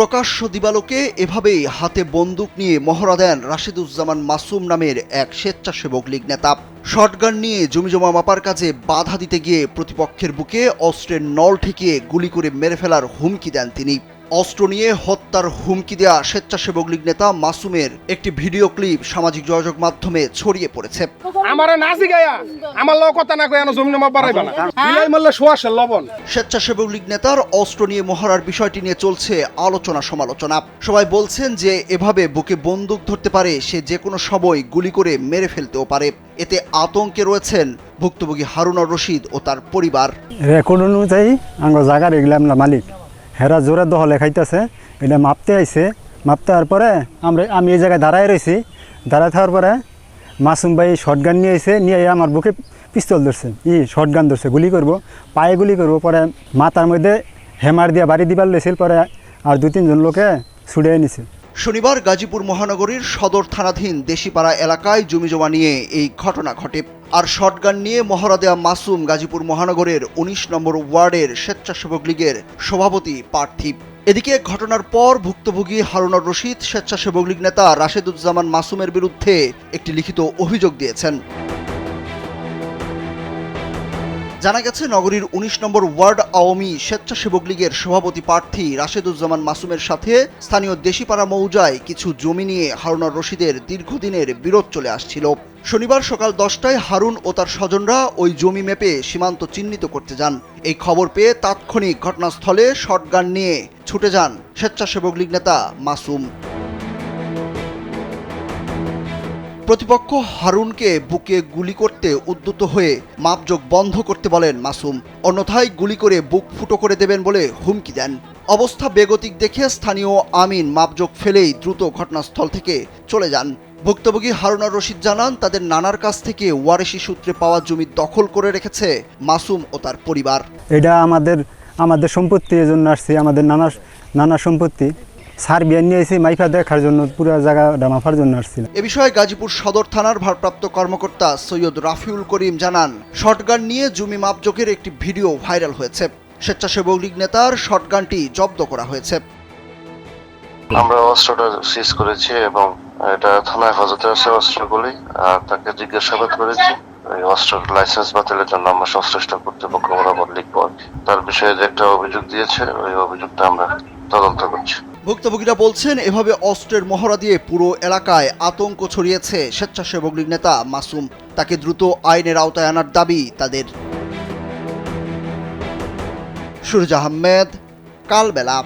প্রকাশ্য দিবালোকে এভাবেই হাতে বন্দুক নিয়ে মহড়া দেন রাশিদুজ্জামান মাসুম নামের এক স্বেচ্ছাসেবক লীগ নেতা। শটগান নিয়ে জমিজমা মাপার কাজে বাধা দিতে গিয়ে প্রতিপক্ষের বুকে অস্ত্রের নল ঠেকিয়ে গুলি করে মেরে ফেলার হুমকি দেন তিনি। অস্ত্র নিয়ে হত্যার হুমকি দেয়া স্বেচ্ছাসেবক লীগ নেতা মাসুমের একটি ভিডিও ক্লিপ সামাজিক যোগাযোগ মাধ্যমে ছড়িয়ে পড়েছে। আমারে নাচি গায়া আমার লোক কথা না কই জমিন মা বাড়াইবা না। বিলাই মারলে সোয়াশের লবণ। স্বেচ্ছাসেবক লীগ নেতার অস্ত্র নিয়ে মহড়ার বিষয়টি নিয়ে চলছে আলোচনা সমালোচনা। সবাই বলছেন যে এভাবে বুকে বন্দুক ধরতে পারে সে যে কোনো সময় গুলি করে মেরে ফেলতেও পারে। এতে আতঙ্কে রয়েছেন ভুক্তভোগী হারুনর রশিদ ও তার পরিবার। রেকর্ড অনুযায়ী আঙ্গ জাগার এগুলো আমরা মালিক। হেরা জোরে দহলে খাইতেছে এটা মাপতে আইছে। মাপতে হওয়ার পরে আমরা আমি এই জায়গায় দাঁড়ায় রয়েছি দাঁড়ায় থাকার পরে মাসুম ভাই শর্টগান নিয়ে এসে নিয়ে আমার বুকে পিস্তল ধরছে। ই শর্টগান ধরছে, গুলি করব। পায়ে গুলি করব, পরে মাথার মধ্যে হেমার দিয়ে বাড়ি দিবার লেছিল, পরে আর দু তিনজন লোকে ছুটে নিছে। শনিবার গাজীপুর মহানগরীর সদর থানাধীন দেশিপাড়া এলাকায় জমিজমা নিয়ে এই ঘটনা ঘটে। আর শটগান নিয়ে মহড়া দেয়া মাসুম গাজীপুর মহানগরের উনিশ নম্বর ওয়ার্ডের স্বেচ্ছাসেবক লীগের সভাপতি পার্থিব এদিকে ঘটনার পর ভুক্তভোগী হারুনর রশিদ, স্বেচ্ছাসেবক লীগ নেতা রাশেদুজ্জামান মাসুমের বিরুদ্ধে একটি লিখিত অভিযোগ দিয়েছেন। জানা গেছে, নগরীর উনিশ নম্বর ওয়ার্ড আওয়ামী স্বেচ্ছাসেবক লীগের সভাপতি প্রার্থী রাশেদুজ্জামান মাসুমের সাথে স্থানীয় দেশিপাড়া মৌজায় কিছু জমি নিয়ে হারুনার রশিদের দীর্ঘদিনের বিরোধ চলে আসছিল। শনিবার সকাল দশটায় হারুন ও তার স্বজনরা ওই জমি মেপে সীমান্ত চিহ্নিত করতে যান। এই খবর পেয়ে তাৎক্ষণিক ঘটনাস্থলে শটগান নিয়ে ছুটে যান স্বেচ্ছাসেবক লীগ নেতা মাসুম। প্রতিপক্ষ হারুনকে বুকে গুলি করতে উদ্যত হয়ে মাপযোগ বন্ধ করতে বলেন মাসুম। অন্যথায় গুলি করে বুক ফুটো করে দেবেন বলে হুমকি দেন। অবস্থা বেগতিক দেখে স্থানীয় আমিন মাপযোগ ফেলেই দ্রুত ঘটনাস্থল থেকে চলে যান। ভুক্তভোগী হারুনার রশিদ জানান, তাদের নানার কাছ থেকে ওয়ারেসি সূত্রে পাওয়া জমি দখল করে রেখেছে মাসুম ও তার পরিবার। এটা আমাদের আমাদের সম্পত্তি এই জন্য আসছি। আমাদের নানা নানা সম্পত্তি। সার বিয়ার নিয়ে এসে মাইফা দেখার জন্য পুরো জায়গা মাফার জন্য আসছিল। এ বিষয়ে গাজীপুর সদর থানার ভারপ্রাপ্ত কর্মকর্তা সৈয়দ রাফিউল করিম জানান শটগান নিয়ে জমি মাপজোকের একটি ভিডিও ভাইরাল হয়েছে। স্বেচ্ছাসেবক লীগ নেতার শটগানটি জব্দ করা হয়েছে। আমরা অস্ত্রটা সিজ করেছি এবং এটা থানা হেফাজতে আছে অস্ত্রগুলি আর তাকে জিজ্ঞাসাবাদ করেছি। এই অস্ত্রের লাইসেন্স বাতিলের জন্য আমরা সংশ্লিষ্ট কর্তৃপক্ষ বরাবর লিখব। তার বিষয়ে যে একটা অভিযোগ দিয়েছে ওই অভিযোগটা আমরা তদন্ত করছি। ভুক্তভোগীরা বলছেন, এভাবে অস্ত্রের মহড়া দিয়ে পুরো এলাকায় আতঙ্ক ছড়িয়েছে স্বেচ্ছাসেবক লীগ নেতা মাসুম। তাকে দ্রুত আইনের আওতায় আনার দাবি তাদের। সুরজ আহমেদ, কালবেলা।